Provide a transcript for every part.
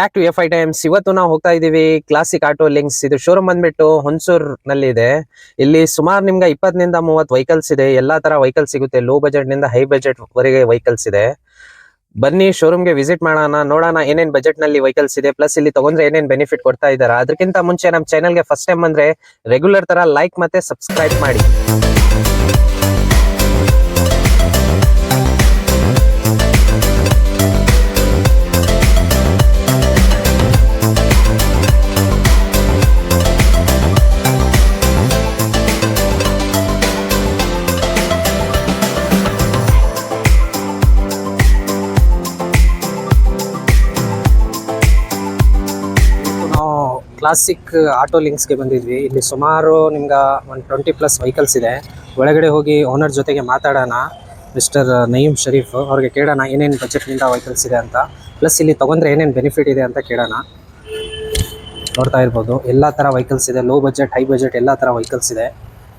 Back to F I times ಇವತ್ತು ನಾವು ಹೋಗ್ತಾ ಇದೀವಿ ಕ್ಲಾಸಿಕ್ ಆಟೋ ಲಿಂಕ್ಸ್ ಇದು ಶೋರೂಮ್ ಬಂದ್ಬಿಟ್ಟು ಹೊನ್ಸೂರ್ನಲ್ಲಿ ಇದೆ ಇಲ್ಲಿ ಸುಮಾರು ನಿಮ್ಗೆ ಇಪ್ಪತ್ತರಿಂದ ಮೂವತ್ತು ವೆಹಿಕಲ್ಸ್ ಇದೆ. ಎಲ್ಲಾ ತರ ವೆಹಿಕಲ್ ಸಿಗುತ್ತೆ. ಲೋ ಬಜೆಟ್ನಿಂದ ಹೈ ಬಜೆಟ್ ವರೆಗೆ ವೆಹಿಕಲ್ಸ್ ಇದೆ. ಬನ್ನಿ ಶೋರೂಮ್ಗೆ ವಿಸಿಟ್ ಮಾಡೋಣ. ನೋಡೋಣ ಏನೇನ್ ಬಜೆಟ್ನಲ್ಲಿ ವೆಹಿಕಲ್ಸ್ ಇದೆ. ಪ್ಲಸ್ ಇಲ್ಲಿ ತಗೊಂಡ್ರೆ ಏನೇನ್ ಬೆನಿಫಿಟ್ ಕೊಡ್ತಾ ಇದ್ದಾರೆ. ಅದಕ್ಕಿಂತ ಮುಂಚೆ ನಮ್ಮ ಚಾನೆಲ್ಗೆ ಫಸ್ಟ್ ಟೈಮ್ ಅಂದ್ರೆ ರೆಗ್ಯುಲರ್ ತರ ಲೈಕ್ ಮತ್ತೆ ಸಬ್ಸ್ಕ್ರೈಬ್ ಮಾಡಿ. ಕ್ಲಾಸಿಕ್ ಆಟೋ ಲಿಂಕ್ಸ್ಗೆ ಬಂದಿದ್ವಿ. ಇಲ್ಲಿ ಸುಮಾರು ನಿಮ್ಗೆ ಒಂದು ಟ್ವೆಂಟಿ ಪ್ಲಸ್ ವೆಹಿಕಲ್ಸ್ ಇದೆ. ಒಳಗಡೆ ಹೋಗಿ ಓನರ್ ಜೊತೆಗೆ ಮಾತಾಡೋಣ ಮಿಸ್ಟರ್ ನಯೀಮ್ ಶರೀಫ್ ಅವ್ರಿಗೆ ಕೇಳೋಣ ಏನೇನು ಬಜೆಟ್ನಿಂದ ವೆಹಿಕಲ್ಸ್ ಇದೆ ಅಂತ. ಪ್ಲಸ್ ಇಲ್ಲಿ ತೊಗೊಂಡ್ರೆ ಏನೇನು ಬೆನಿಫಿಟ್ ಇದೆ ಅಂತ ಕೇಳೋಣ. ನೋಡ್ತಾ ಇರ್ಬೋದು. ಎಲ್ಲ ಥರ ವೆಹಿಕಲ್ಸ್ ಇದೆ. ಲೋ ಬಜೆಟ್ ಹೈ ಬಜೆಟ್ ಎಲ್ಲ ಥರ ವೆಹಿಕಲ್ಸ್ ಇದೆ.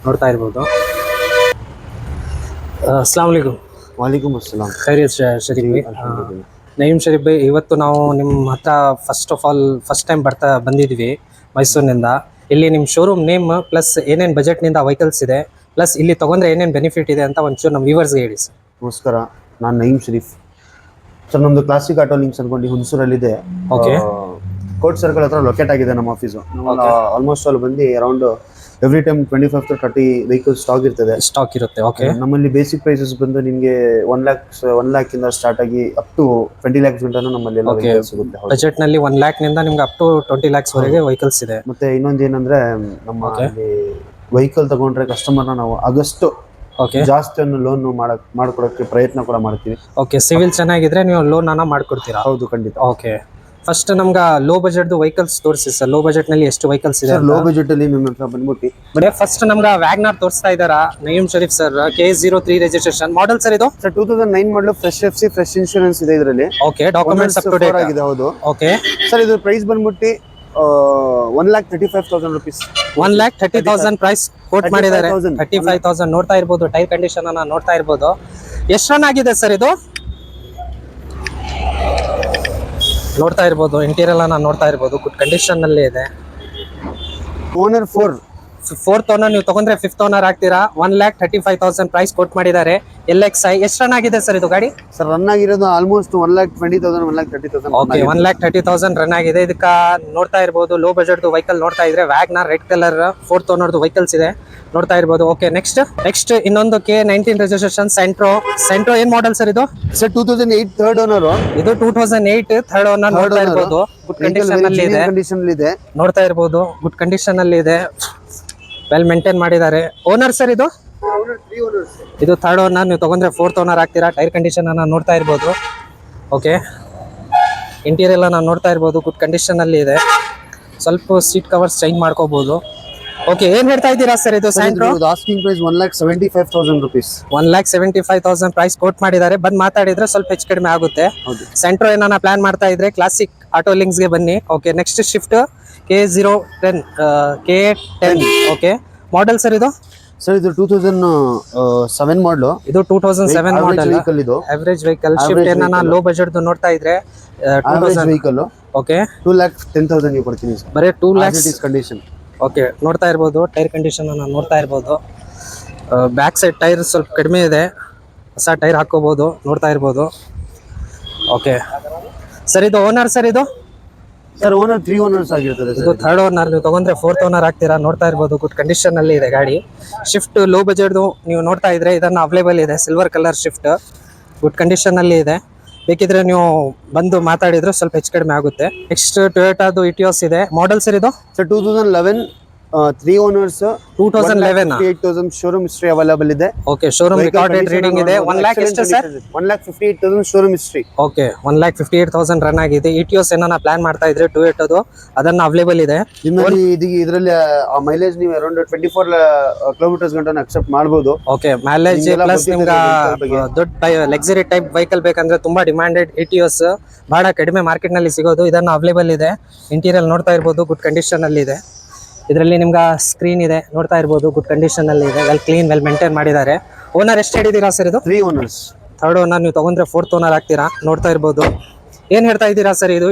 ನೋಡ್ತಾ ಇರ್ಬೋದು. ಅಸ್ಲಾಂ ವಲೈಕುಮ್ ವಾಲೇಕುಮ್ ಅಸ್ಸಲಾಂ ಖೈರಿಯತ್ ಶರೀಫ್ ನಯೀಮ್ ಶರೀಫ್ ಭಾಯ್ ಇವತ್ತು ನಾವು ನಿಮ್ಮ ಹತ್ರ first of all first time ಬರ್ತಾ ಬಂದಿದ್ವಿ ಮೈಸೂರಿನಿಂದ. ಇಲ್ಲಿ ನಿಮ್ಮ ಶೋರೂಮ್ ನೇಮ್ ಪ್ಲಸ್ ಏನೇನು ಬಜೆಟ್ನಿಂದ ವೆಹಿಕಲ್ಸ್ ಇದೆ ಪ್ಲಸ್ ಇಲ್ಲಿ ತೊಗೊಂಡ್ರೆ ಏನೇನು ಬೆನಿಫಿಟ್ ಇದೆ ಅಂತ ಒಂಚೂರು ನಮ್ಮ ವ್ಯೂವರ್ಸ್ಗೆ ಹೇಳಿ ಸರ್ ನಮಸ್ಕಾರ ನಾನು ನಯೀಮ್ ಶರೀಫ್. ಸರ್ ನಮ್ಮದು ಕ್ಲಾಸಿಕ್ ಆಟೋ ಲಿಂಕ್ಸ್ ಅನ್ಕೊಂಡು ಹುಣಸೂರಲ್ಲಿದೆ. ಓಕೆ ಕೋರ್ಟ್ ಸರ್ಕಲ್ ಹತ್ರ ಲೊಕೇಟ್ ಆಗಿದೆ ನಮ್ಮ ಆಫೀಸು ಆಲ್ಮೋಸ್ಟ್ ಅಲ್ಲಿ ಬಂದು around every time twenty five to thirty vehicle stock ಇರ್ತದೆ. ಸ್ಟಾಕ್ ಇರುತ್ತೆ ಓಕೆ ನಮ್ಮಲ್ಲಿ ಬೇಸಿಕ್ ಪ್ರೈಸಸ್ ಬಂದು ನಿಮಗೆ ಒನ್ ಲ್ಯಾಕ್ ಒನ್ ಲ್ಯಾಕ್ ಇಂದ ಸ್ಟಾರ್ಟ್ ಆಗಿ ಅಪ್ ಟು ಟ್ವೆಂಟಿ ಲ್ಯಾಕ್ಸ್ ಗಂಟನೂ ನಮ್ಮಲ್ಲಿ ಎಲ್ಲ ವೆಹಿಕಲ್ ಸಿಗುತ್ತೆ ಬಜೆಟ್ನಲ್ಲಿ ಒನ್ ಲ್ಯಾಕ್ನಿಂದ ನಿಮ್ಗೆ ಅಪ್ ಟು ಟ್ವೆಂಟಿ ಲ್ಯಾಕ್ಸ್ ವರೆಗೆ ವೆಹಿಕಲ್ಸ್ ಇದೆ. ಮತ್ತೆ ಇನ್ನೊಂದು ಏನಂದ್ರೆ ನಮ್ಮ. ವೆಹಿಕಲ್ ತಗೊಂಡ್ರೆ ಕಸ್ಟಮರ್ನ ನಾವು ಆಗಸ್ಟ್ ಓಕೆ ಜಾಸ್ತಿ ಲೋನ್ ಮಾಡಕ್ ಮಾಡ್ಕೊಡಕ್ಕೆ ಪ್ರಯತ್ನ ಕೂಡ ಮಾಡ್ತೀವಿ. ಓಕೆ ಸಿವಿಲ್ ಚೆನ್ನಾಗಿದ್ರೆ ನೀವು ಲೋನನ್ನು ಮಾಡ್ಕೊಡ್ತೀರಾ? ಹೌದು ಖಂಡಿತ. ಓಕೆ ಫಸ್ಟ್ ನಮ್ಗೆ ಲೋ ಬಜೆಟ್ ವೆಹಿಕಲ್ಸ್ ತೋರಿಸಿ ಸರ್ ಲೋ ಬಜೆಟ್ನಲ್ಲಿ ಎಷ್ಟು ವೆಹಿಕಲ್ಸ್ ಇದೆ ಲೋ ಬಜೆಟ್ ಅಲ್ಲಿ ನಿಮ್ಮ ಹತ್ರ ಬಂದ್ಬಿಟ್ಟು. ಬರೀ ಫಸ್ಟ್ ನಮ್ಗೆ ವ್ಯಾಗ್ನಾರ್ ತೋರಿಸ್ತಾ ಇದಾರ. Naeem Sharif sir K zero three registration model sir ಇದು? Sir two thousand nine model fresh F C fresh insurance ಇದೆ ಇದರಲ್ಲಿ. Okay documents up to date ಆಗಿದೆ ಹೌದು. ಓಕೆ ಸರ್ ಇದು ಪ್ರೈಸ್ ಬಂದ್ಬಿಟ್ಟು one lakh thirty five thousand rupees one lakh thirty thousand price quote ಮಾಡಿದ್ದಾರೆ. 35,000. Thirty five thousand ನೋಡ್ತಾ ಇರ್ಬೋದು tyre condition ಅನ್ನ ನೋಡ್ತಾ ಇರ್ಬೋದು. ಎಷ್ಟು ರನ್ ಆಗಿದೆ ಸರ್ ಇದು? ನೋಡ್ತಾ ಇರ್ಬೋದು ಇಂಟೀರಿಯರ್ ನಾನು ನೋಡ್ತಾ ಇರ್ಬೋದು ಗುಡ್ ಕಂಡೀಷನ್ನಲ್ಲಿ ಇದೆ. ಓನರ್ ಫೋರ್ ಫೋರ್ತ್ ಓನರ್ ನೀವು ತಗೊಂಡ್ರೆ ಫಿಫ್ತ್ ಓನರ್ ಆಗ್ತೀರಾ? One lakh thirty five thousand price quote ಮಾಡಿದ್ದಾರೆ. ಎಲ್ ಎಕ್ಸ್ ಐ ಎಷ್ಟು ರನ್ ಆಗಿದೆ ಸರ್ ಇದು ಗಾಡಿ? ಸರ್ ರನ್ ಆಗಿರೋದು almost one lakh twenty thousand one lakh thirty okay thousand one lakh thirty thousand run ಆಗಿದೆ. ಇದಕ್ಕ ನೋಡ್ತಾ ಇರ್ಬೋದು ಲೋ ಬಜೆಟ್ ವೆಹಿಕಲ್ ನೋಡ್ತಾ ಇದ್ರೆ ವ್ಯಾಗ್ನ ರೆಡ್ ಕಲರ್ ಫೋರ್ತ್ ಓನರ್ದು ವೆಹಿಕಲ್ಸ್ ಇದೆ. ನೋಡ್ತಾ ಇರ್ಬೋದು. ಓಕೆ ನೆಕ್ಸ್ಟ್ ನೆಕ್ಸ್ಟ್ ಇನ್ನೊಂದು K nineteen registration Santro Santro ಏನ್ ಮಾಡಲ್ ಸರ್ ಇದು? Sir two thousand eight third owner ಇದು two thousand eight third owner ನೋಡ್ತಾ ಇರ್ಬೋದು. ಗುಡ್ ಕಂಡೀಷನ್ ಅಲ್ಲಿ ಇದೆ. ನೋಡ್ತಾ ಇರ್ಬೋದು. ಗುಡ್ ಕಂಡೀಷನ್ ಅಲ್ಲಿ ಇದೆ. ವೆಲ್ ಮೇಂಟೈನ್ ಮಾಡಿದ್ದಾರೆ. ಓನರ್ ಸರ್ ಇದು? ಇದು ಥರ್ಡ್ ಓನರ್ ನೀವು ತಗೊಂಡ್ರೆ ಫೋರ್ತ್ ಓನರ್ ಆಗ್ತೀರಾ? ಟೈರ್ ಕಂಡೀಷನ್ ಅನ್ನ ನೋಡ್ತಾ ಇರ್ಬೋದು. ಓಕೆ ಇಂಟೀರಿಯರ್ ನಾನು ನೋಡ್ತಾ ಇರ್ಬೋದು. ಗುಡ್ ಕಂಡೀಷನ್ ಅಲ್ಲಿ ಇದೆ. ಸ್ವಲ್ಪ ಸೀಟ್ ಕವರ್ಸ್ ಚೇಂಜ್ ಮಾಡ್ಕೋಬಹುದು ಓಕೆ ಏನ್ ಹೇಳ್ತಾ ಇದ್ದೀರಾ ಸರ್ ಇದು Santro asking price one lakh seventy five thousand rupees one lakh seventy five thousand price quote ಮಾಡಿದ್ದಾರೆ. ಬಂದು ಮಾತಾಡಿದ್ರೆ ಸ್ವಲ್ಪ ಹೆಚ್ಚು ಕಡಿಮೆ ಆಗುತ್ತೆ. ಹೌದು. ಸೆಂಟ್ರೋ ಏನಾನ ಪ್ಲಾನ್ ಮಾಡ್ತಾ ಇದ್ರೆ ಕ್ಲಾಸಿಕ್ ಆಟೋ ಲಿಂಕ್ಸ್ಗೆ ಬನ್ನಿ. Okay next Swift K zero ten K ten okay model sir ಇದು? ಸರ್ ಇದು ಟೂ ತೌಸಂಡ್ ಸೆವೆನ್ ಮಾಡಲು ಇದು two thousand seven model vehicle ಇದು. ಅವರೇಜ್ ವೆಹಿಕಲ್ ಶಿಫ್ಟ್ ಏನಾನ ಲೋ ಬಜೆಟ್ ನೋಡ್ತಾ ಇದ್ರೆ two thousand vehicle okay two lakh ten thousand ನೀವು ಕೊಡ್ತೀನಿ sir ಬರೀ two lakhs is condition okay ನೋಡ್ತಾ ಇರ್ಬೋದು. ಟೈರ್ ಕಂಡೀಷನ್ ನಾನು ನೋಡ್ತಾ ಇರ್ಬೋದು. ಬ್ಯಾಕ್ ಸೈಡ್ ಟೈರ್ ಸ್ವಲ್ಪ ಕಡಿಮೆ ಇದೆ. ಹೊಸ ಟೈರ್ ಹಾಕೋಬಹುದು ನೋಡ್ತಾ ಇರ್ಬೋದು. ಓಕೆ ಸರ್ ಇದು ಓನರ್ ಸರ್ ಇದು? ಸರ್ ಓನರ್ ತ್ರೀ ಓನರ್ಸ್ ಆಗಿರ್ತದೆ ಇದು ಥರ್ಡ್ ಓನರ್ ನೀವು ತಗೊಂಡ್ರೆ ಫೋರ್ತ್ ಓನರ್ ಆಗ್ತೀರಾ? ನೋಡ್ತಾ ಇರ್ಬೋದು ಗುಡ್ ಕಂಡೀಷನ್ ಅಲ್ಲಿ ಇದೆ ಗಾಡಿ. ಶಿಫ್ಟ್ ಲೋ ಬಜೆಟ್ದು ನೀವು ನೋಡ್ತಾ ಇದ್ರೆ ಇದನ್ನ ಅವೈಲೇಬಲ್ ಇದೆ silver colour Swift good condition ಅಲ್ಲಿ ಇದೆ. ಬೇಕಿದ್ರೆ ನೀವು ಬಂದು ಮಾತಾಡಿದ್ರೆ ಸ್ವಲ್ಪ ಹೆಚ್ಚು ಕಡಿಮೆ ಆಗುತ್ತೆ. ನೆಕ್ಸ್ಟ್ ಟೊಯೋಟಾದು ಇಟಿಯೋಸ್ ಇದೆ. ಮಾಡೆಲ್ ಸರ್ ಇದು? Sir two thousand eleven three owners two thousand eleven eight thousand showroom history available ಇದೆ. ಓಕೆ ಶೋರೂಮ್ ರೆಕಾರ್ಡೆಡ್ ರೀಡಿಂಗ್ ಇದೆ. ಒನ್ ಲ್ಯಾಕ್ ಎಷ್ಟು sir one lakh fifty eight thousand showroom history okay one lakh fifty eight thousand run ಆಗಿದೆ. Etios ಏನಾನ plan ಮಾಡ್ತಾ ಇದ್ರೆ two eight ಅದು ಅದನ್ನ available ಇದೆ. ನಿಮ್ಮಲ್ಲಿ ಇದು ಇದರಲ್ಲಿ ಮೈಲೇಜ್ ನೀವು ಅರೌಂಡ್ ಟ್ವೆಂಟಿ ಫೋರ್ ಕಿಲೋಮೀಟರ್ಸ್ ಗಂಟೆ ಅಕ್ಸೆಪ್ಟ್ ಮಾಡಬಹುದು ಓಕೆ ಮೈಲೇಜ್ ಪ್ಲಸ್ ನಿಮ್ಗೆ. ದೊಡ್ಡ ಲಕ್ಸರಿ ಟೈಪ್ ವೆಹಿಕಲ್ ಬೇಕಂದ್ರೆ ತುಂಬಾ ಡಿಮ್ಯಾಂಡೆಡ್ ಇಟಿಯೋಸ್ ಬಹಳ ಕಡಿಮೆ ಮಾರ್ಕೆಟ್ನಲ್ಲಿ ಸಿಗೋದು. ಇದನ್ನ ಅವೈಲೇಬಲ್ ಇದೆ. ಇಂಟೀರಿಯರ್ ನೋಡ್ತಾ ಇರಬಹುದು ಗುಡ್ ಕಂಡೀಷನ್ ಅಲ್ಲಿ ಇದೆ. ಇದರಲ್ಲಿ ನಿಮ್ಗೆ ಸ್ಕ್ರೀನ್ ಇದೆ ನೋಡ್ತಾ ಇರ್ಬೋದು ಗುಡ್ ಕಂಡೀಷನ್ ಅಲ್ಲಿ ಇದೆ ವೆಲ್ ಕ್ಲೀನ್ ವೆಲ್ ಮೇಂಟೈನ್ ಮಾಡಿದ್ದಾರೆ. ಓನರ್ ಎಷ್ಟು ಹೇಳಿದೀರಾ ಸರ್ ಇದು? ತ್ರೀ ಓನರ್ಸ್ ಥರ್ಡ್ ಓನರ್ ನೀವು ತಗೊಂಡ್ರೆ ಫೋರ್ತ್ ಓನರ್ ಆಗ್ತೀರಾ? ನೋಡ್ತಾ ಇರ್ಬೋದು. ಏನ್ ಹೇಳ್ತಾ ಇದ್ದೀರಾ ಸರ್ ಇದು?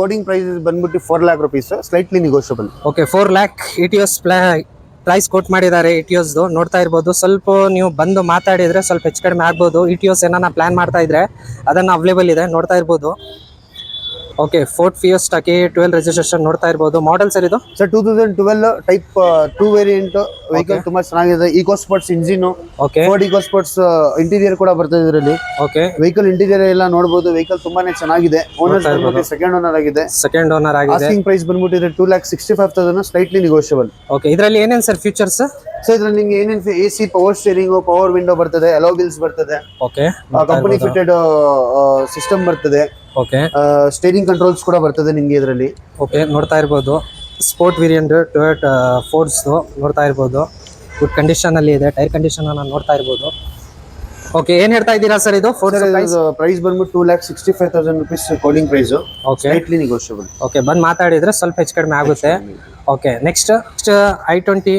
ಕೋಡಿಂಗ್ ಪ್ರೈಸ್ ಬಂದ್ಬಿಟ್ಟು four lakh rupees slightly negotiable okay four lakh Etios ಪ್ಲಾ price quote ಮಾಡಿದ್ದಾರೆ ಇಟಿಯೋಸ್ದು ನೋಡ್ತಾ ಇರ್ಬೋದು. ಸ್ವಲ್ಪ ನೀವು ಬಂದು ಮಾತಾಡಿದರೆ ಸ್ವಲ್ಪ ಹೆಚ್ಚು ಕಡಿಮೆ ಆಗ್ಬೋದು. ಇಟಿಯೋಸ್ ಏನಾನ ಪ್ಲಾನ್ ಮಾಡ್ತಾ ಇದ್ರೆ ಅದನ್ನ ಅವೈಲೇಬಲ್ ಇದೆ ನೋಡ್ತಾ ಇರ್ಬೋದು. ಓಕೆ ಫೋರ್ಟ್ ಫಿಯೋಸ್ಟಾಕಿ ಟ್ವೆಲ್ ರಿಜಿಸ್ಟ್ರೇಷನ್ ನೋಡ್ತಾ ಇರ್ಬೋದು. ಮಾಡೆಲ್ ಸರ್ ಇದು? Sir two thousand twelve type two variant vehicle ತುಂಬಾ ಚೆನ್ನಾಗಿದೆ. Eco Sports engine okay Ford Eco Sports interior ಕೂಡ ಬರ್ತದೆ ಇದರಲ್ಲಿ. ಓಕೆ ವೆಹಿಕಲ್ ಇಂಟೀರಿಯರ್ ಎಲ್ಲ ನೋಡಬಹುದು ವೆಹಿಕಲ್ ತುಂಬಾನೇ ಚೆನ್ನಾಗಿದೆ. ಓನರ್ ಸೆಕೆಂಡ್ ಓನರ್ ಆಗಿದೆ. ಸೆಕೆಂಡ್ ಓನರ್ ಆಗಿದೆ. ಆಸ್ಕಿಂಗ್ ಪ್ರೈಸ್ ಬಂದ್ಬಿಟ್ಟಿದೆ two lakh sixty five thousand slightly negotiable okay ಇದರಲ್ಲಿ ಏನೇನು ಸರ್ ಫೀಚರ್ಸ್ ಸೊ ಇದ್ರಲ್ಲಿ ನಿಮ್ಗೆ ಏನೇನು A C power steering power window ಬರ್ತದೆ ಅಲೋ ಬಿಲ್ಸ್ ಬರ್ತದೆ. ಓಕೆ ಕಂಪನಿ ಫಿಟೆಡ್ ಸಿಸ್ಟಮ್ ಬರ್ತದೆ. ಓಕೆ ಸ್ಟೇರಿಂಗ್ ಕಂಟ್ರೋಲ್ಸ್ ಕೂಡ ಬರ್ತದೆ ನಿಮಗೆ ಇದರಲ್ಲಿ. ಓಕೆ ನೋಡ್ತಾ ಇರ್ಬೋದು. ಸ್ಪೋರ್ಟ್ ವೇರಿಯಂಟ್ ಟೊಯೋಟ್ ಫೋರ್ಸ್ದು ನೋಡ್ತಾ ಇರ್ಬೋದು. ಗುಡ್ ಕಂಡೀಷನಲ್ಲಿ ಇದೆ ಟೈರ್ ಕಂಡೀಷನ್ ನಾನು ನೋಡ್ತಾ ಇರ್ಬೋದು. ಓಕೆ ಏನು ಹೇಳ್ತಾ ಇದ್ದೀರಾ ಸರ್ ಇದು? ಫೋರ್ ಪ್ರೈಸ್ ಬಂದ್ಬಿಟ್ಟು two lakh sixty five thousand rupees quoting price okay slightly negotiable okay ಬಂದು ಮಾತಾಡಿದರೆ ಸ್ವಲ್ಪ ಹೆಚ್ಚು ಕಡಿಮೆ ಆಗುತ್ತೆ. Okay next next i twenty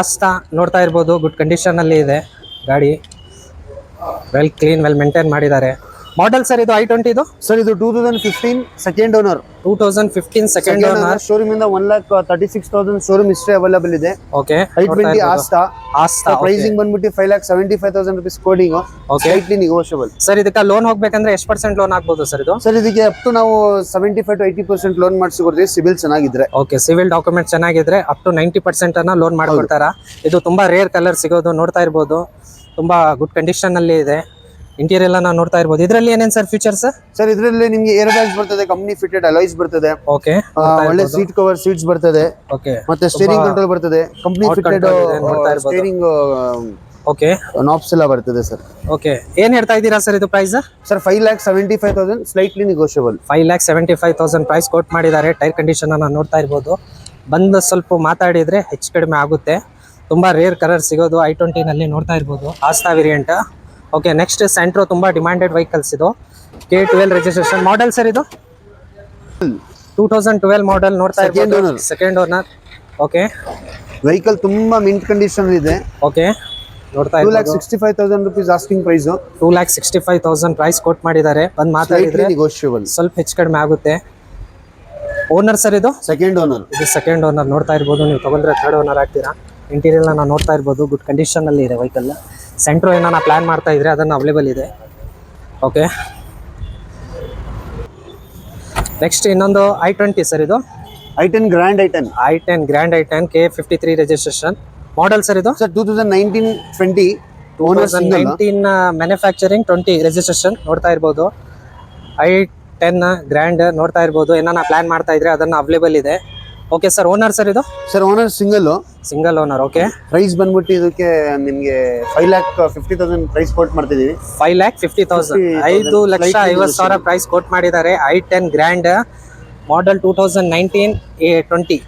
Asta ನೋಡ್ತಾ ಇರ್ಬೋದು. ಗುಡ್ ಕಂಡೀಷನ್ ಅಲ್ಲಿ ಇದೆ. ಗಾಡಿ. ವೆಲ್ ಕ್ಲೀನ್ ವೆಲ್ ಮೇಂಟೈನ್ ಮಾಡಿದ್ದಾರೆ. ಮಾಡೆಲ್ ಸರ್ ಇದು ಐ ಟ್ವೆಂಟಿ ಇದು? ಸರ್ ಇದು two thousand fifteen second owner two thousand fifteen second owner showroom ಇಂದ one lakh thirty six thousand showroom history available ಇದೆ. Okay i twenty Asta Asta pricing ಬಂದ್ಬಿಟ್ಟು five lakh seventy five thousand rupees quoting okay slightly negotiable sir ಇದಕ್ಕೆ loan ಹೋಗ್ಬೇಕಂದ್ರೆ ಎಷ್ಟು percent loan ಆಗ್ಬೋದು sir ಇದು? Sir ಇದಕ್ಕೆ up to ನಾವು seventy five to eighty percent loan ಮಾಡಿಸಿ ಕೊಡ್ತೀವಿ ಸಿವಿಲ್ ಚೆನ್ನಾಗಿದ್ರೆ. ಓಕೆ ಸಿವಿಲ್ ಡಾಕ್ಯುಮೆಂಟ್ ಚೆನ್ನಾಗಿದ್ರೆ ಅಪ್ ಟು ನೈಂಟಿ ಪರ್ಸೆಂಟ್ ಅನ್ನ ಲೋನ್ ಮಾಡ್ಕೊಡ್ತಾರ? ಇದು ತುಂಬಾ ರೇರ್ ಕಲರ್ ಸಿಗೋದು ನೋಡ್ತಾ ಇರ್ಬೋದು. ತುಂಬಾ ಗುಡ್ ಕಂಡೀಷನ್ ಅಲ್ಲಿ ಇದೆ. ಇಂಟೀರಿಯರ್ ಎಲ್ಲ ನಾವು ನೋಡ್ತಾ ಇರ್ಬೋದು. ಇದರಲ್ಲಿ ಏನೇನು ಸರ್ ಫೀಚರ್ಸ್ ಸರ್ ಇದರಲ್ಲಿ ನಿಮ್ಗೆ ಏರ್ ಬ್ಯಾಗ್ಸ್ ಬರ್ತದೆ ಕಂಪ್ನಿ ಫಿಟೆಡ್ ಅಲಾಯ್ಸ್ ಬರ್ತದೆ. ಓಕೆ ಒಳ್ಳೆ ಸೀಟ್ ಕವರ್ ಸೀಟ್ಸ್ ಬರ್ತದೆ. ಓಕೆ ಮತ್ತೆ ಸ್ಟೇರಿಂಗ್ ಕಂಟ್ರೋಲ್ ಬರ್ತದೆ. Company fitted. Steering okay knobs ಎಲ್ಲ ಬರ್ತದೆ ಸರ್ ಓಕೆ ಏನ್ ಹೇಳ್ತಾ ಇದ್ದೀರಾ ಸರ್ ಇದು price sir five lakh seventy five thousand slightly negotiable five lakh seventy five thousand price quote ಮಾಡಿದ್ದಾರೆ. ಟೈರ್ ಕಂಡೀಷನ್ ಅನ್ನ ನೋಡ್ತಾ ಇರ್ಬೋದು. ಬಂದು ಸ್ವಲ್ಪ ಮಾತಾಡಿದ್ರೆ ಹೆಚ್ಚು ಕಡಿಮೆ ಆಗುತ್ತೆ. ತುಂಬಾ ರೇರ್ ಕಲರ್ ಸಿಗೋದು ಐ ಟ್ವೆಂಟಿನಲ್ಲಿ ನೋಡ್ತಾ ಇರ್ಬೋದು. Asta variant okay next Santro ತುಂಬಾ ಡಿಮ್ಯಾಂಡೆಡ್ ವೆಹಿಕಲ್ಸ್ ಇದು. K twelve registration model sir ಇದು? ಟೂ ತೌಸಂಡ್ ಟ್ವೆಲ್ ಮಾಡೆಲ್ ನೋಡ್ತಾ ಇರ್ಬೋದು. ಸೆಕೆಂಡ್ ಓನರ್ ಓಕೆ ವೆಹಿಕಲ್ ತುಂಬಾ ಮಿಂಟ್ ಕಂಡೀಷನ್ ಇದೆ. ಓಕೆ ನೋಡ್ತಾ two lakh sixty five thousand rupees asking price two lakh sixty five thousand price quote ಮಾಡಿದ್ದಾರೆ. ಬಂದು ಮಾತಾಡಿದ್ರೆ ಸ್ವಲ್ಪ ಹೆಚ್ಚು ಕಡಿಮೆ ಆಗುತ್ತೆ. ಓನರ್ ಸರ್ ಇದು? ಸೆಕೆಂಡ್ ಓನರ್ ಇದು ಸೆಕೆಂಡ್ ಓನರ್ ನೋಡ್ತಾ ಇರ್ಬೋದು. ನೀವು ತಗೊಂಡ್ರೆ ಥರ್ಡ್ ಓನರ್ ಆಗ್ತೀರಾ. ಇಂಟೀರಿಯರ್ ನಾವು ನೋಡ್ತಾ ಇರ್ಬೋದು. ಗುಡ್ ಕಂಡೀಷನ್ ಅಲ್ಲಿ ಇದೆ ವೆಹಿಕಲ್ ಸೆಂಟ್ರೋ ಏನಾನ ಪ್ಲ್ಯಾನ್ ಮಾಡ್ತಾ ಇದ್ರೆ ಅದನ್ನು ಅವೈಲೇಬಲ್ ಇದೆ. ಓಕೆ ನೆಕ್ಸ್ಟ್ ಇನ್ನೊಂದು ಐ ಟ್ವೆಂಟಿ ಸರ್ ಇದು. I ten grand i ten i ten grand i ten K fifty three registration model sir ಇದು sir two thousand nineteen twenty nineteen manufacturing twenty registration ನೋಡ್ತಾ ಇರ್ಬೋದು. I ten grand ನೋಡ್ತಾ ಇರ್ಬೋದು. ಏನಾನ plan ಮಾಡ್ತಾ ಇದ್ರೆ ಅದನ್ನು ಅವೈಲೇಬಲ್ ಇದೆ. ಓಕೆ ಸರ್ ಓನರ್ ಸರ್ ಇದು? Sir owner single single owner okay price ಬಂದ್ಬಿಟ್ಟು ಇದಕ್ಕೆ ನಿಮಗೆ five lakh fifty thousand price quote ಮಾಡ್ತಿದೀವಿ. ಫೈವ್ ಲ್ಯಾಕ್ ಫಿಫ್ಟಿ ತೌಸಂಡ್ 50,000 ಐದು ಲಕ್ಷ ಐವತ್ತು ಸಾವಿರ ಪ್ರೈಸ್ ಕೋಟ್ ಮಾಡಿದ್ದಾರೆ. I ten grand model two thousand nineteen a twenty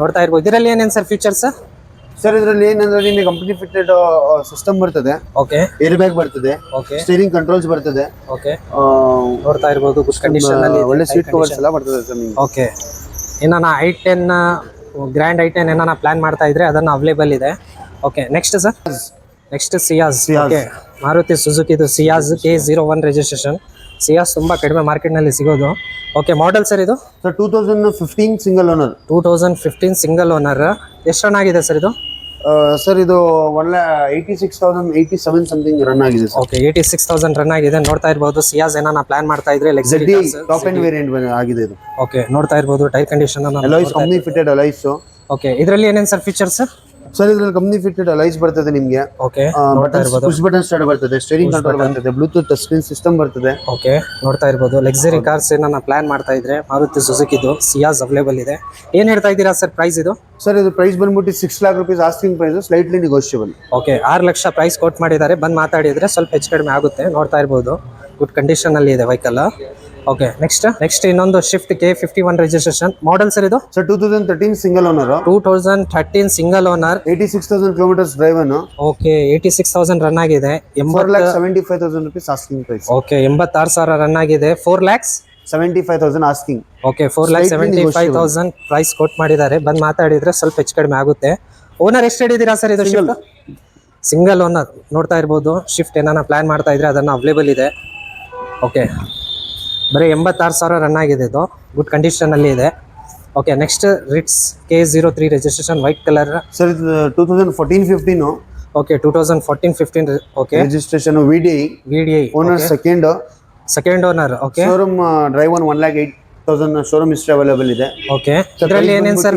ನೋಡ್ತಾ ಇರ್ಬೋದು. ಇದರಲ್ಲಿ ಏನೇನು ಸರ್ ಫೀಚರ್ಸ್ ಸರ್ ಇದರಲ್ಲಿ ಏನಂದ್ರೆ ನಿಮಗೆ ಕಂಪ್ನಿ ಫಿಟ್ಟೆಡ್ ಸಿಸ್ಟಮ್ ಬರ್ತದೆ. ಓಕೆ ಏರ್ ಬ್ಯಾಗ್ ಬರ್ತದೆ. ಓಕೆ ಸ್ಟೀರಿಂಗ್ ಕಂಟ್ರೋಲ್ಸ್ ಬರ್ತದೆ. ಓಕೆ ನೋಡ್ತಾ ಇರ್ಬೋದು ಒಳ್ಳೆ ಸೀಟ್ ಕವರ್ಸ್ ಎಲ್ಲ ಬರ್ತದೆ ಸರ್ ನಿಮಗೆ. ಓಕೆ ಏನಾನ i ten grand i ten ಏನಾನ ಪ್ಲಾನ್ ಮಾಡ್ತಾ ಇದ್ರೆ ಅದನ್ನು ಅವೈಲೇಬಲ್ ಇದೆ. Okay next sir next Ciaz Ciaz. Okay Maruti ಸುಜುಕಿದು Ciaz K zero one registration Ciaz ತುಂಬ ಕಡಿಮೆ ಮಾರ್ಕೆಟ್ನಲ್ಲಿ ಸಿಗೋದು. ಓಕೆ ಮಾಡೆಲ್ ಸರ್ ಇದು? Sir two thousand fifteen single owner two thousand fifteen single owner ಎಷ್ಟು ಆಗಿದೆ ಸರ್ ಇದು? ಸರ್ ಇದು ಒಳ್ಳೆ eighty six thousand eighty seven something run ಆಗಿದೆ sir. Okay eighty six thousand run ಆಗಿದೆ. ನೋಡ್ತಾ ಇರ್ಬೋದು ಸಿಯಾಸ್ ಏನಾನ ಪ್ಲಾನ್ ಮಾಡ್ತಾ ಇದ್ರೆ ಟಾಪ್ ಎಂಡ್ ವೇರಿಯಂಟ್ ಆಗಿದೆ ಇದು. ಓಕೆ ನೋಡ್ತಾ ಇರ್ಬೋದು tyre condition alloys company fitted alloys okay ಇದರಲ್ಲಿ ಏನೇನು ಸರ್ ಫೀಚರ್ಸ್ ಸರ್ ಇದ್ರಲ್ಲಿ ಕಂಪ್ನಿ ಫಿಟೆಡ್ ಅಲೈಸ್ ಬರ್ತದೆ ನಿಮಗೆ. ಓಕೆ ನೋಡ್ತಾ ಇರ್ಬೋದು. ಪುಷ್ ಬಟನ್ ಸ್ಟಾರ್ಟ್ ಬರ್ತದೆ ಸ್ಟೇರಿಂಗ್ ಕಂಟ್ರೋಲ್ ಬರ್ತದೆ ಬ್ಲೂಟೂತ್ ಟಚ್ ಸ್ಕ್ರೀನ್ ಸಿಸ್ಟಮ್ ಬರ್ತದೆ. ಓಕೆ ನೋಡ್ತಾ ಇರ್ಬೋದು. ಲಕ್ಸರಿ ಕಾರ್ಸ್ ಏನನ್ನ ಪ್ಲಾನ್ ಮಾಡ್ತಾ ಇದ್ರೆ ಮಾರುತಿ ಸುಜುಕಿದು ಸಿಯಾಸ್ ಅವೈಲೇಬಲ್ ಇದೆ. ಏನ್ ಹೇಳ್ತಾ ಇದ್ದೀರಾ ಸರ್ ಪ್ರೈಸ್ ಇದು? ಸರ್ ಇದು ಪ್ರೈಸ್ ಬಂದ್ಬಿಟ್ಟು six lakh rupees asking price slightly negotiable okay ಆರು ಲಕ್ಷ ಪ್ರೈಸ್ ಕೋಟ್ ಮಾಡಿದ್ದಾರೆ. ಬಂದು ಮಾತಾಡಿದ್ರೆ ಸ್ವಲ್ಪ ಹೆಚ್ಚು ಕಡಿಮೆ ಆಗುತ್ತೆ. ನೋಡ್ತಾ ಇರ್ಬೋದು. ಗುಡ್ ಕಂಡೀಷನ್ ಅಲ್ಲಿ ಇದೆ ವೆಹಿಕಲ್ ಓಕೆ ನೆಕ್ಸ್ಟ್ ನೆಕ್ಸ್ಟ್ ಇನ್ನೊಂದು Swift K fifty one registration model sir ಇದು? Sir two thousand thirteen single owner two thousand thirteen single owner eighty six thousand kilometres ಅನ್ನು okay eighty six thousand run ಆಗಿದೆ. Four lakh seventy five thousand rupees asking price okay ಎಂಬತ್ತಾರು ಸಾವಿರ run ಆಗಿದೆ. Four lakhs seventy five thousand asking okay four lakh seventy five thousand price ಕೊಟ್ಟು ಮಾಡಿದ್ದಾರೆ. ಬಂದು ಮಾತಾಡಿದ್ರೆ ಸ್ವಲ್ಪ ಹೆಚ್ಚು ಕಡಿಮೆ ಆಗುತ್ತೆ. ಓನರ್ ಎಷ್ಟು ಹೇಳಿದ್ದೀರಾ ಸರ್ ಇದು ಶಿಫ್ಟ್ ಸಿಂಗಲ್ ಓನರ್ ನೋಡ್ತಾ ಇರ್ಬೋದು. ಶಿಫ್ಟ್ ಏನಾರ ಪ್ಲಾನ್ ಮಾಡ್ತಾ ಇದ್ರೆ ಅದನ್ನು ಅವೈಲೇಬಲ್ ಇದೆ. ಓಕೆ ಬರೀ ಎಂಬತ್ತಾರು ಸಾವಿರ ರನ್ ಆಗಿದೆ ಇದು. ಗುಡ್ ಕಂಡೀಷನಲ್ಲಿ ಇದೆ. Okay next Ritz K zero three registration white colour sir ಇದು two thousand fourteen fifteen okay two thousand fourteen fifteen okay registration V D V D I owner second second owner okay showroom drive one one lakh eight thousand showroom ಇಷ್ಟು available ಇದೆ. Okay ಇದರಲ್ಲಿ ಏನೇನು sir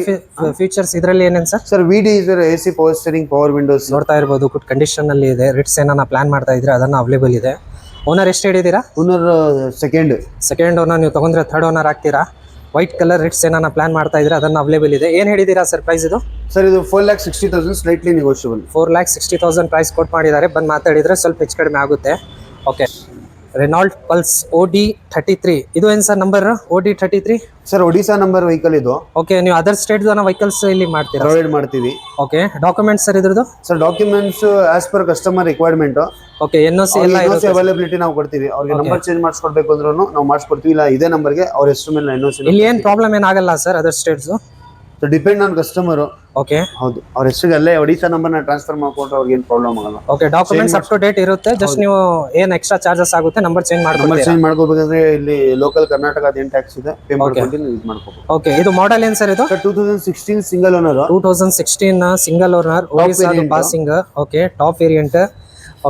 features ಇದರಲ್ಲಿ ಏನೇನು sir sir V D sir A C power steering power windows ನೋಡ್ತಾ ಇರ್ಬೋದು good ಕಂಡೀಷನಲ್ಲಿ ಇದೆ. ರಿಟ್ಸ್ ಏನಾನ ಪ್ಲಾನ್ ಮಾಡ್ತಾ ಇದ್ರೆ ಅದನ್ನು ಅವೈಲೇಬಲ್ ಇದೆ. ಓನರ್ ಎಷ್ಟು ಹೇಳಿದ್ದೀರಾ? ಓನರ್ ಸೆಕೆಂಡ್ ಸೆಕೆಂಡ್ ಓನರ್ ನೀವು ತೊಗೊಂಡ್ರೆ ಥರ್ಡ್ ಓನರ್ ಆಗ್ತೀರಾ? ವೈಟ್ ಕಲರ್ ರಿಟ್ಸ್ ಏನಾನ ಪ್ಲಾನ್ ಮಾಡ್ತಾ ಇದ್ರೆ ಅದನ್ನು ಅವೈಲೇಬಲ್ ಇದೆ. ಏನು ಹೇಳಿದ್ದೀರಾ ಸರ್ ಪ್ರೈಸ್ ಇದು? ಸರ್ ಇದು four lakh sixty thousand slightly negotiable four lakh sixty thousand price ಕೊಟ್ಟು ಮಾಡಿದ್ದಾರೆ. ಬಂದು ಮಾತಾಡಿದರೆ ಸ್ವಲ್ಪ ಹೆಚ್ಚು ಕಡಿಮೆ ಆಗುತ್ತೆ. Okay Renault Pulse O D thirty three. ಇದು ಏನು sir number O D thirty three? Sir Odisha number vehicle ಇದು. ಓಕೆ ನೀವು ಅದರ್ ಸ್ಟೇಟ್ ವೆಹಿಕಲ್ಸ್ ಇಲ್ಲಿ ಮಾಡ್ತೀರಾ? ಪ್ರೊವೈಡ್ ಮಾಡ್ತೀವಿ. ಓಕೆ ಡಾಕ್ಯುಮೆಂಟ್ಸ್ ಸರ್ ಇದ್ರದ್ದು? Sir documents as per customer requirement okay N O C ಎಲ್ಲ ಇರುತ್ತೆ ಅವೈಲಬಿಲಿಟಿ ನಾವು ಕೊಡ್ತೀವಿ. ಅವ್ರಿಗೆ ನಂಬರ್ ಚೇಂಜ್ ಮಾಡಿಸ್ಕೊಡ್ಬೇಕು ಅಂದ್ರೂ ನಾವು ಮಾಡಿಸ್ಕೊಡ್ತೀವಿ. ಇಲ್ಲ ಇದೇ ನಂಬರ್ಗೆ ಅವ್ರ ಹೆಸರು ಮೇಲೆ ಎನ್ ಸಿ ಇಲ್ಲಿ ಏನು ಪ್ರಾಬ್ಲಮ್ ಏನಾಗಲ್ಲ sir other states so depend on customer okay ಹೌದು. ಅವ್ರ ಹೆಸರಿಗೆ ಅಲ್ಲೇ ಒಡಿಶಾ ನಂಬರ್ನ ಟ್ರಾನ್ಸ್ಫರ್ ಮಾಡ್ಕೊಂಡ್ರೆ ಅವ್ರಿಗೆ ಏನು ಪ್ರಾಬ್ಲಮ್ ಆಗಲ್ಲ. Okay documents up to date ಇರುತ್ತೆ. ಜಸ್ಟ್ ನೀವು ಏನು ಎಕ್ಸ್ಟ್ರಾ ಚಾರ್ಜಸ್ ಆಗುತ್ತೆ ನಂಬರ್ ಚೇಂಜ್ ಮಾಡ್ಕೊಂಡು ಚೇಂಜ್ ಮಾಡ್ಕೋಬೇಕಂದ್ರೆ ಇಲ್ಲಿ ಲೋಕಲ್ ಕರ್ನಾಟಕ ಏನು ಟ್ಯಾಕ್ಸ್ ಇದೆ. ಪೇ ಮಾಡ್ಕೊಂಡು ಯೂಸ್ ಮಾಡ್ಕೋಬೇಕು ಓಕೆ ಇದು ಮಾಡೆಲ್ ಏನು ಸರ್ ಇದು? Two thousand sixteen single owner two thousand sixteen single owner variant. Passing okay top variant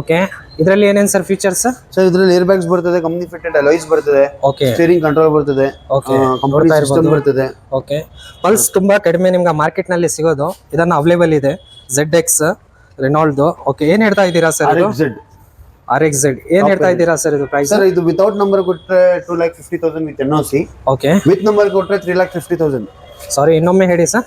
okay ಇದರಲ್ಲಿ ಏನೇನು ಸರ್ ಫೀಚರ್ಸ್ ಸರ್ ಇದ್ರಲ್ಲಿ ಏರ್ ಬ್ಯಾಗ್ಸ್ ಬರ್ತದೆ ಕಂಪ್ನಿ ಫಿಟೆಡ್ ಅಲಾಯ್ಸ್ ಬರ್ತದೆ ಓಕೆ ಸ್ಟೀರಿಂಗ್ ಕಂಟ್ರೋಲ್ ಬರ್ತದೆ ಓಕೆ ಕಂಪ್ಯೂಟರ್ ಸಿಸ್ಟಮ್ ಬರ್ತದೆ. Okay Pulse ತುಂಬಾ ಕಡಿಮೆ ನಿಮ್ಗೆ ಮಾರ್ಕೆಟ್ನಲ್ಲಿ ಸಿಗೋದು. ಇದನ್ನ ಅವೈಲೇಬಲ್ ಇದೆ. ಝೆಡ್ ಎಕ್ಸ್ ರೆನಾಲ್ಡ್ದು ಓಕೆ ಏನ್ ಹೇಳ್ತಾ ಇದ್ದೀರಾ ಸರ್ ಇದು? ಝೆಡ್ ಆರ್ ಎಕ್ಸ್ ಝೆಡ್ ಏನ್ ಹೇಳ್ತಾ ಇದ್ದೀರಾ ಸರ್ ಇದು ಪ್ರೈಸ್ ಸರ್ ಇದು ವಿತೌಟ್ ನಂಬರ್ ಕೊಟ್ಟರೆ two lakh fifty thousand with N O C okay with number ಕೊಟ್ರೆ three lakh fifty thousand sorry ಇನ್ನೊಮ್ಮೆ ಹೇಳಿ sir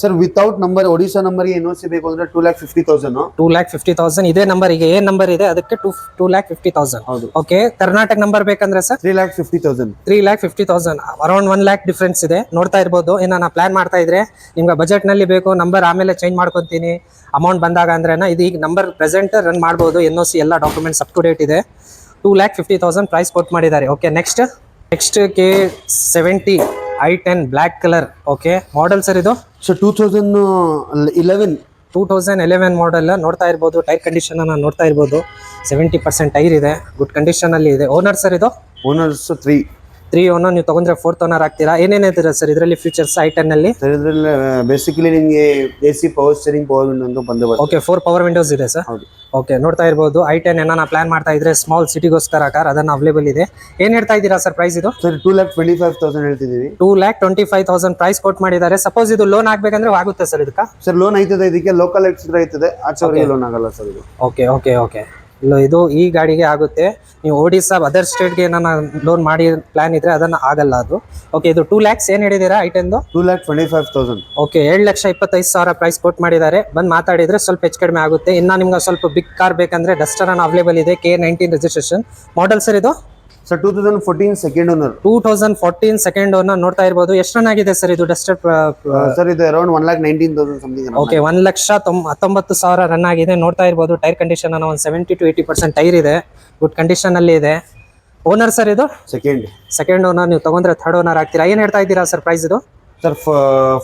sir without number Odisha ನಂಬರ್ಗೆ ಎನ್ ಓ ಸಿ ಬೇಕು ಅಂದ್ರೆ two lakh fifty thousand two lakh fifty thousand ಇದೇ number ಈಗ ಏನ್ number ಇದೆ? ಅದಕ್ಕೆ two two lakh fifty thousand ಹೌದು. ಓಕೆ ಕರ್ನಾಟಕ ನಂಬರ್ ಬೇಕಂದ್ರೆ sir three lakh fifty thousand three lakh fifty thousand around one lakh difference ಇದೆ. ನೋಡ್ತಾ ಇರ್ಬೋದು. ನಾನು ಪ್ಲಾನ್ ಮಾಡ್ತಾ ಇದ್ರೆ ನಿಮ್ಗೆ ಬಜೆಟ್ನಲ್ಲಿ ಬೇಕು ನಂಬರ್ ಆಮೇಲೆ ಚೇಂಜ್ ಮಾಡ್ಕೊತೀನಿ. ಅಮೌಂಟ್ ಬಂದಾಗ ಅಂದ್ರೆ ಇದು ಈಗ ನಂಬರ್ ಪ್ರೆಸೆಂಟ್ ರನ್ ಮಾಡ್ಬೋದು. ಎನ್ ಒ ಸಿ ಎಲ್ಲ ಡಾಕ್ಯುಮೆಂಟ್ಸ್ ಅಪ್ ಟು ಡೇಟ್ ಇದೆ. Two lakh fifty thousand price quote ಮಾಡಿದ್ದಾರೆ. Okay next next K seventy i ten black colour okay model sir ಇದು? So two thousand eleven two thousand eleven model ನೋಡ್ತಾ ಇರ್ಬೋದು tyre condition ಅನ್ನ ನೋಡ್ತಾ ಇರ್ಬೋದು. Seventy percent tyre ಇದೆ good ಕಂಡೀಷನಲ್ಲಿ ಇದೆ. ಓನರ್ ಸರ್ ಇದು? ಓನರ್ಸ್ ತ್ರೀ ತ್ರೀ ಓನರ್ ನೀವು ತಗೊಂಡ್ರೆ ಫೋರ್ತ್ ಓನರ್ ಆಗ್ತೀರಾ? ಏನೇನಿದೆ ಸರ್ ಇದರಲ್ಲಿ ಫ್ಯೂಚರ್ಸ್ ಐ ಟೆನ್ ಅಲ್ಲಿ ಸರ್ ಇದ್ರಲ್ಲಿ ಬೇಸಿಕಲಿ ನಿಮಗೆ A C power steering power window ಬಂದು ಓಕೆ ಫೋರ್ ಪವರ್ ವಿಂಡೋಸ್ ಇದೆ ಸರ್ ಹೌದು. ಓಕೆ ನೋಡ್ತಾ ಇರ್ಬೋದು. ಐ ಟೆನ್ ಏನಾನ ಪ್ಲಾನ್ ಮಾಡ್ತಾ ಇದ್ರೆ ಸ್ಮಾಲ್ ಸಿಟಿಗೋಸ್ಕರ ಕಾರ್ ಅದನ್ನ ಅವೈಲೇಬಲ್ ಇದೆ. ಏನ್ ಹೇಳ್ತಾ ಇದ್ದೀರಾ ಸರ್ ಪ್ರೈಸ್ ಇದು? Sir two lakh twenty five thousand ಹೇಳ್ತಿದ್ದೀವಿ. Two lakh twenty five thousand price quote ಮಾಡಿದ್ದಾರೆ. ಸಪೋಸ್ ಇದು ಲೋನ್ ಆಗ್ಬೇಕಂದ್ರೆ ಆಗುತ್ತೆ ಸರ್ ಇದಕ್ಕೆ? ಸರ್ ಲೋನ್ ಐತದೆ ಇದಕ್ಕೆ? ಲೋಕಲ್ ಎಕ್ಸ್ಟ್ರಾ ಐತದೆ. ಆಚೆವರೆಗೆ ಲೋನ್ ಆಗಲ್ಲ ಸರ್ ಇದು. ಓಕೆ ಓಕೆ ಓಕೆ ಇದು ಈ ಗಾಡಿಗೆ ಆಗುತ್ತೆ. ನೀವು ಒಡಿಸಾ ಅದರ್ ಸ್ಟೇಟ್ಗೆ ಏನಾನ ಲೋನ್ ಮಾಡಿ ಪ್ಲಾನ್ ಇದ್ರೆ ಅದನ್ನ ಆಗಲ್ಲ ಅದು. ಓಕೆ ಇದು ಟೂ ಲ್ಯಾಕ್ಸ್ ಏನು ಹೇಳಿದ್ದೀರಾ ಐಟೆಂದು two lakh twenty five thousand okay ಏಳು ಲಕ್ಷ ಇಪ್ಪತ್ತೈದು ಸಾವಿರ ಪ್ರೈಸ್ ಕೊಟ್ಟು ಮಾಡಿದ್ದಾರೆ. ಬಂದು ಮಾತಾಡಿದ್ರೆ ಸ್ವಲ್ಪ ಹೆಚ್ಚು ಕಡಿಮೆ ಆಗುತ್ತೆ. ಇನ್ನು ನಿಮ್ಗೆ ಸ್ವಲ್ಪ ಬಿಗ್ ಕಾರ್ ಬೇಕಂದ್ರೆ ಡಸ್ಟರ್ ಅವೈಲೇಬಲ್ ಇದೆ K nineteen registration model sir ಇದು? Sir two thousand fourteen second owner two thousand fourteen second owner ನೋಡ್ತಾ ಇರ್ಬೋದು. ಎಷ್ಟು ರನ್ ಆಗಿದೆ ಸರ್ ಇದು ಡಸ್ಟರ್ ಸರ್ ಇದು around one lakh nineteen thousand something okay one lakh ತೊಂಬ ಹತ್ತೊಂಬತ್ತು ಸಾವಿರ ರನ್ ಆಗಿದೆ. ನೋಡ್ತಾ ಇರ್ಬೋದು ಟೈರ್ ಕಂಡೀಷನ್ ಅನ್ನೋ ಒಂದು seventy to eighty percent tyre ಇದೆ. ಗುಡ್ ಕಂಡೀಷನ್ ಅಲ್ಲಿ ಇದೆ. ಓನರ್ ಸರ್ ಇದು? ಸೆಕೆಂಡ್ ಸೆಕೆಂಡ್ ಓನರ್ ನೀವು ತಗೊಂಡ್ರೆ ಥರ್ಡ್ ಓನರ್ ಆಗ್ತೀರಾ? ಏನ್ ಹೇಳ್ತಾ ಇದ್ದೀರಾ ಸರ್ ಪ್ರೈಸ್ ಇದು? Sir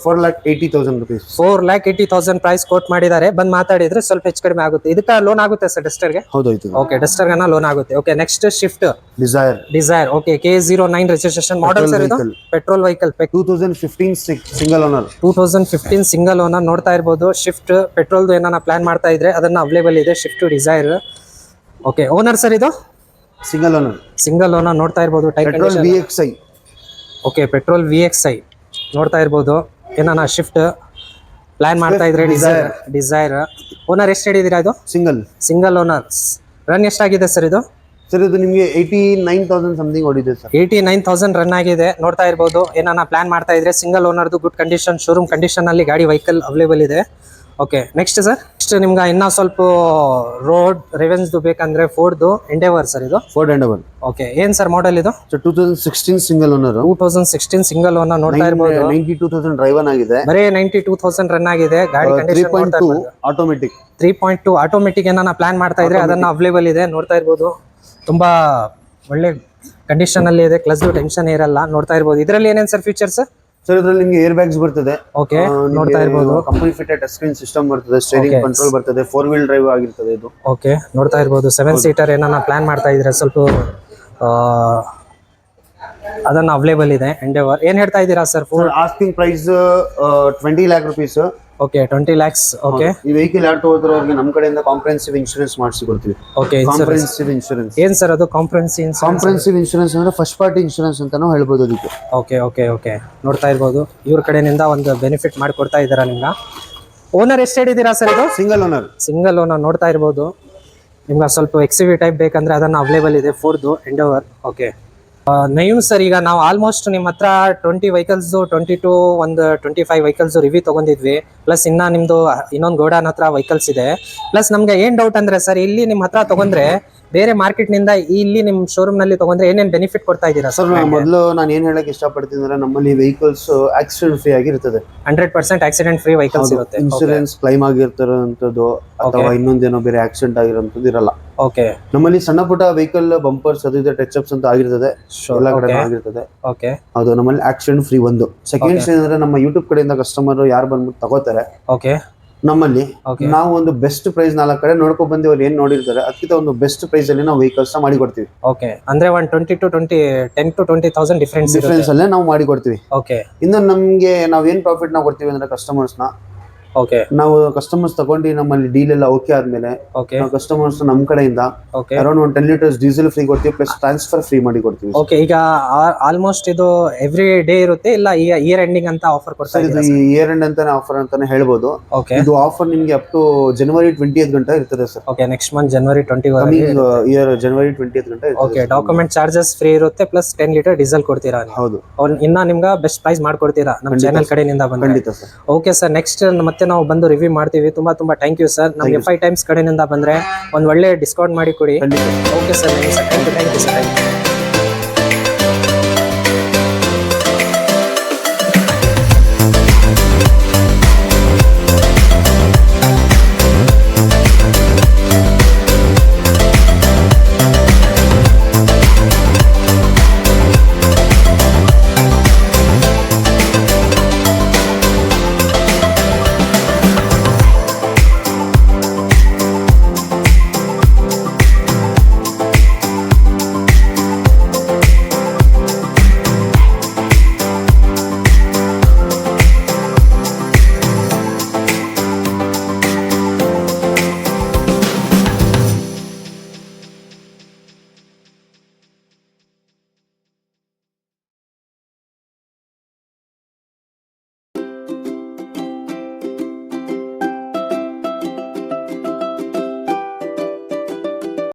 four lakh eighty thousand rupees four lakh eighty thousand price quote ಮಾಡಿದ್ದಾರೆ. ಬಂದು ಮಾತಾಡಿದ್ರೆ ಸ್ವಲ್ಪ ಹೆಚ್ಚು ಕಡಿಮೆ ಆಗುತ್ತೆ. ಇದಕ್ಕೆ ಲೋನ್ ಆಗುತ್ತೆ ಸರ್ ಡಸ್ಟರ್ಗೆ ಹೌದಾಯ್ತು ಓಕೆ ಡಸ್ಟರ್ಗನ ಲೋನ್ ಆಗುತ್ತೆ. Okay next Swift Dzire Dzire okay K zero nine registration model sir ಇದು. Petrol vehicle two thousand fifteen single owner two thousand fifteen single owner ನೋಡ್ತಾ ಇರ್ಬೋದು. ಶಿಫ್ಟ್ ಪೆಟ್ರೋಲ್ದು ಏನಾನ ಪ್ಲಾನ್ ಮಾಡ್ತಾ ಇದ್ರೆ ಅದನ್ನ ಅವೈಲೇಬಲ್ ಇದೆ. Swift Dzire okay owner sir ಇದು? Single owner single owner ನೋಡ್ತಾ ಇರ್ಬೋದು. Type petrol V X I okay petrol V X I ನೋಡ್ತಾ ಇರ್ಬೋದು. ಏನಾನ ಶಿಫ್ಟ್ ಪ್ಲಾನ್ ಮಾಡ್ತಾ ಇದ್ರೆ ಡಿಸೈರ್ ಡಿಸೈರ್ ಓನರ್ ಎಷ್ಟು ಹೇಳಿದ್ದೀರಾ ಇದು? ಸಿಂಗಲ್ ಸಿಂಗಲ್ ಓನರ್ ರನ್ ಎಷ್ಟಾಗಿದೆ ಸರ್ ಇದು? ಸರ್ ಇದು ನಿಮಗೆ eighty nine thousand something ಹೊಡಿದೆ sir eighty nine thousand run ಆಗಿದೆ. ನೋಡ್ತಾ ಇರ್ಬೋದು. ಏನಾನ ಪ್ಲಾನ್ ಮಾಡ್ತಾ ಇದ್ರೆ ಸಿಂಗಲ್ ಓನರ್ದು ಗುಡ್ ಕಂಡೀಷನ್ ಶೋರೂಮ್ ಕಂಡೀಷನ್ ಅಲ್ಲಿ ಗಾಡಿ ವೆಹಿಕಲ್ ಅವೈಲೇಬಲ್ ಇದೆ. ಓಕೆ ನೆಕ್ಸ್ಟ್ ಸರ್ ನೆಕ್ಸ್ಟ್ ನಿಮ್ಗೆ ಇನ್ನೂ ಸ್ವಲ್ಪ ರೋಡ್ ರೆವೆನ್ಸ್ದು ಬೇಕಂದ್ರೆ ಫೋರ್ಡ್ದು ಎಂಡೇವರ್ ಸರ್ ಇದು. ಫೋರ್ಡ್ ಎಂಡೆವರ್ ಒನ್ ಓಕೆ ಏನ್ ಸರ್ ಮಾಡೆಲ್ ಇದು? Two thousand sixteen single owner two thousand sixteen single owner ನೋಡ್ತಾ ಇರ್ಬೋದು. ನೈಂಟಿ ಟೂ ತೌಸಂಡ್ ಡ್ರೈವನ್ ಆಗಿದೆ. ಬರೀ ನೈಂಟಿ ಟೂ ತೌಸಂಡ್ ರನ್ ಆಗಿದೆ ಗಾಡಿ three condition point two automatic three point two automatic ಏನಾನ plan ಮಾಡ್ತಾ ಇದ್ರೆ ಅದನ್ನ ಅವೈಲೇಬಲ್ ಇದೆ ನೋಡ್ತಾ ಇರ್ಬೋದು. ತುಂಬಾ ಒಳ್ಳೆ ಕಂಡೀಷನ್ ಅಲ್ಲಿ ಇದೆ ಕ್ಲಸ್ ಟೆನ್ಷನ್ ಇರಲ್ಲ ನೋಡ್ತಾ ಇರ್ಬೋದು. ಇದರಲ್ಲಿ ಏನೇನು ಸರ್ ಫೀಚರ್ಸ್ ಸರ್ ಇದ್ರಲ್ಲಿ ನಿಮಗೆ ಏರ್ ಬ್ಯಾಗ್ಸ್ ಬರ್ತದೆ ಓಕೆ ನೋಡ್ತಾ ಇರ್ಬೋದು. Company fitted touch screen system ಬರ್ತದೆ ಸ್ಟೇರಿಂಗ್ ಕಂಟ್ರೋಲ್ ಬರ್ತದೆ ಫೋರ್ ವೀಲ್ ಡ್ರೈವ್ ಆಗಿರ್ತದೆ ಇದು. ಓಕೆ ನೋಡ್ತಾ ಇರ್ಬೋದು. ಸೆವೆನ್ ಸೀಟರ್ ಏನಾನ ಪ್ಲಾನ್ ಮಾಡ್ತಾ ಇದ್ರೆ ಸ್ವಲ್ಪ ಅದನ್ನ ಅವೈಲೇಬಲ್ ಇದೆ ಎಂಡೆವರ್ ಏನ್ ಹೇಳ್ತಾ ಇದ್ದೀರಾ sir asking price twenty lakh rupees okay twenty lakhs okay ಈ ವೆಹಿಕಲ್ ಯಾರು ತಗೋದ್ರೆ ಅವ್ರಿಗೆ ನಮ್ಮ ಕಡೆಯಿಂದ ಕಾಂಪ್ರೆನ್ಸಿವ್ ಇನ್ಶೂರೆನ್ಸ್ ಮಾಡಿಸಿ ಕೊಡ್ತೀವಿ ಓಕೆ ಕಾಂಪ್ರೆನ್ಸಿವ್ ಇನ್ಶೂರೆನ್ಸ್ ಏನು ಸರ್ ಅದು ಕಾಂಫರೆನ್ಸ್ ಕಾಂಪ್ರೆನ್ಸಿವ್ ಇನ್ಶೂರೆನ್ಸ್ ಅಂದ್ರೆ ಫಸ್ಟ್ ಪಾರ್ಟಿ ಇನ್ಶೂರೆನ್ಸ್ ಅಂತಾನೂ ಹೇಳ್ಬೋದು ಅದಕ್ಕೆ. ಓಕೆ ಓಕೆ ಓಕೆ ನೋಡ್ತಾ ಇರ್ಬೋದು. ಇವ್ರ ಕಡೆಯಿಂದ ಒಂದು ಬೆನಿಫಿಟ್ ಮಾಡಿಕೊಡ್ತಾ ಇದ್ದೀರಾ ನಿಮ್ಗೆ? ಓನರ್ ಎಷ್ಟು ಹೇಳಿದ್ದೀರಾ ಸರ್ ಇದು? ಸಿಂಗಲ್ ಓನರ್ ಸಿಂಗಲ್ ಓನರ್ ನೋಡ್ತಾ ಇರ್ಬೋದು. ನಿಮ್ಗೆ ಸ್ವಲ್ಪ ಎಕ್ಸಿವಿ ಟೈಪ್ ಬೇಕಂದ್ರೆ ಅದನ್ನ ಅವೈಲೇಬಲ್ ಇದೆ ಫೋರ್ದು ಎಂಡೋವರ್ ಓಕೆ ನೈಮ್ ಸರ್, ಈಗ ನಾವು ಆಲ್ಮೋಸ್ಟ್ ನಿಮ್ಮ ಹತ್ರ ಟ್ವೆಂಟಿ ವೆಹಿಕಲ್ಸ್ ಟ್ವೆಂಟಿ ಟು ಒಂದು ಟ್ವೆಂಟಿ ಫೈವ್ ವೆಹಿಕಲ್ಸ್ ರಿವ್ಯೂ ತಗೊಂಡಿದ್ವಿ. ಪ್ಲಸ್ ಇನ್ನ ನಿಮ್ದು ಇನ್ನೊಂದು ಗೋಡನ್ ಹತ್ರ ವೆಹಿಕಲ್ಸ್ ಇದೆ. ಪ್ಲಸ್ ನಮ್ಗೆ ಏನ್ ಡೌಟ್ ಅಂದ್ರೆ ಸರ್, ಇಲ್ಲಿ ನಿಮ್ಮ ಹತ್ರ ತಗೊಂಡ್ರೆ ಬೇರೆ ಮಾರ್ಕೆಟ್ನಿಂದ ಇಲ್ಲಿ ನಿಮ್ ಶೋರೂಮ್ನಲ್ಲಿ ತಗೊಂಡ್ರೆ ಏನೇನ್ ಬೆನಿಫಿಟ್ ಕೊಡ್ತಾ ಇದ್ದೀರಾ ಸರ್ ಮೊದಲು ನಾನು ಏನ್ ಹೇಳಕ್ ಇಷ್ಟಪಡ್ತೀನಿ ಅಂದ್ರೆ ನಮ್ಮಲ್ಲಿ ವೆಹಿಕಲ್ಸ್ ಆಕ್ಸಿಡೆಂಟ್ ಫ್ರೀ ಆಗಿರ್ತದೆ. Hundred percent accident free vehicles ಇರುತ್ತೆ. ಇನ್ಶೂರೆನ್ಸ್ ಕ್ಲೈಮ್ ಆಗಿರ್ತಾರಂತದ್ದು ಅಥವಾ ಇನ್ನೊಂದೇನೋ ಬೇರೆ ಆಕ್ಸಿಡೆಂಟ್ ಆಗಿರೋಂಥದ್ದು ಇರಲ್ಲ. ಓಕೆ ನಮ್ಮಲ್ಲಿ ಸಣ್ಣ ಪುಟ್ಟ ವೆಹಿಕಲ್ ಬಂಪರ್ಸ್ ಅದು ಇದೆ ಟಚ್ ಅಪ್ಸ್ ಅಂತ ಆಗಿರ್ತದೆ. ಎಲ್ಲ ಕಡೆ ಆಗಿರ್ತದೆ. ಓಕೆ ಅದು ನಮ್ಮಲ್ಲಿ ಆಕ್ಸಿಡೆಂಟ್ ಫ್ರೀ ಒಂದು. ಸೆಕೆಂಡ್ಸ್ ಏನಂದ್ರೆ ನಮ್ಮ ಯೂಟ್ಯೂಬ್ ಕಡೆಯಿಂದ ಕಸ್ಟಮರ್ ಯಾರು ಬಂದ್ಬಿಟ್ಟು ತಗೋತಾರೆ ಓಕೆ ನಮ್ಮಲ್ಲಿ. ನಾವು ಒಂದು ಬೆಸ್ಟ್ ಪ್ರೈಸ್ ನಾಲ್ಕು ಕಡೆ ನೋಡ್ಕೊಂಡ್ ಬಂದು ಅವ್ರು ಏನ್ ನೋಡಿರ್ತಾರೆ ಅದಕ್ಕಿಂತ ಒಂದು ಬೆಸ್ಟ್ ಪ್ರೈಸ್ ಅಲ್ಲಿ ನಾವು ವೆಹಿಕಲ್ಸ್ ಮಾಡಿ ಕೊಡ್ತೀವಿ ಓಕೆ ಅಂದ್ರೆ one twenty to twenty ten to twenty thousand difference difference ಅಲ್ಲೇ ನಾವು ಮಾಡಿ ಕೊಡ್ತೀವಿ ಓಕೆ ಇನ್ನು ನಮ್ಗೆ ನಾವ್ ಏನ್ ಪ್ರಾಫಿಟ್ ನಾವು ಕೊಡ್ತೀವಿ ಅಂದ್ರೆ ಕಸ್ಟಮರ್ಸ್ನ ನಾವು ಕಸ್ಟಮರ್ಸ್ ತಗೊಂಡು ನಮ್ಮಲ್ಲಿ ಡೀಲ್ ಎಲ್ಲ ಓಕೆ ಆದ್ಮೇಲೆ ಓಕೆ ನಾವು ಕಸ್ಟಮರ್ಸ್ ನಮ್ ಕಡೆಯಿಂದ ಓಕೆ ಅರೌಂಡ್ ಒಂದು ಟೆನ್ ಲೀಟರ್ಸ್ ಡೀಸೆಲ್ ಫ್ರೀ ಕೊಡ್ತೀವಿ ಪ್ಲಸ್ ಟ್ರಾನ್ಸ್ಫರ್ ಫ್ರೀ ಮಾಡಿ ಕೊಡ್ತೀವಿ. ಓಕೆ ಈಗ ಆಲ್ಮೋಸ್ಟ್ ಇದು ಎವ್ರಿ ಡೇ ಇರುತ್ತೆ ಇಲ್ಲ ಇಯರ್ ಎಂಡಿಂಗ್ ಅಂತ ಆಫರ್ ಕೊಡ್ತಾರೆ ಇದು ಇಯರ್ ಎಂಡ್ ಅಂತಾನೆ ಆಫರ್ ಅಂತಾನೆ ಹೇಳ್ಬೋದು. ಓಕೆ ಇದು ಆಫರ್ ನಿಮ್ಗೆ ಅಪ್ ಟು ಜನವರಿ ಟ್ವೆಂಟಿ ಗಂಟೆ ಇರ್ತದೆ ಸರ್ ಓಕೆ ನೆಕ್ಸ್ಟ್ ಮಂತ್ ಜನವರಿ ಟ್ವೆಂಟಿ ಇಯರ್ ಜನವರಿ ಟ್ವೆಂಟಿ ಗಂಟೆ ಓಕೆ ಡಾಕ್ಯುಮೆಂಟ್ ಚಾರ್ಜಸ್ ಫ್ರೀ ಇರುತ್ತೆ ಪ್ಲಸ್ ಟೆನ್ ಲೀಟರ್ ಡೀಸೆಲ್ ಕೊಡ್ತೀರಾ ಹೌದು. ಇನ್ನ ನಿಮ್ಗೆ ಬೆಸ್ಟ್ ಪ್ರೈಸ್ ಮಾಡ್ಕೊಡ್ತೀರಾ ನಮ್ಮ ಚಾನಲ್ ಕಡೆಯಿಂದ ಬಂದ ಖಂಡಿತ ಸರ್ ಓಕೆ ಸರ್ ನೆಕ್ಸ್ಟ್ ಮತ್ತೆ ನಾವು ಬಂದು ರಿವ್ಯೂ ಮಾಡ್ತೀವಿ. ತುಂಬಾ ತುಂಬಾ ಥ್ಯಾಂಕ್ ಯು ಸರ್ ನಮ್ಗೆ ಫೈವ್ ಟೈಮ್ಸ್ ಕಡೆಯಿಂದ ಬಂದ್ರೆ ಒಂದ್ ಒಳ್ಳೆ ಡಿಸ್ಕೌಂಟ್ ಮಾಡಿ ಕೊಡಿ. Okay sir thank you thank you sir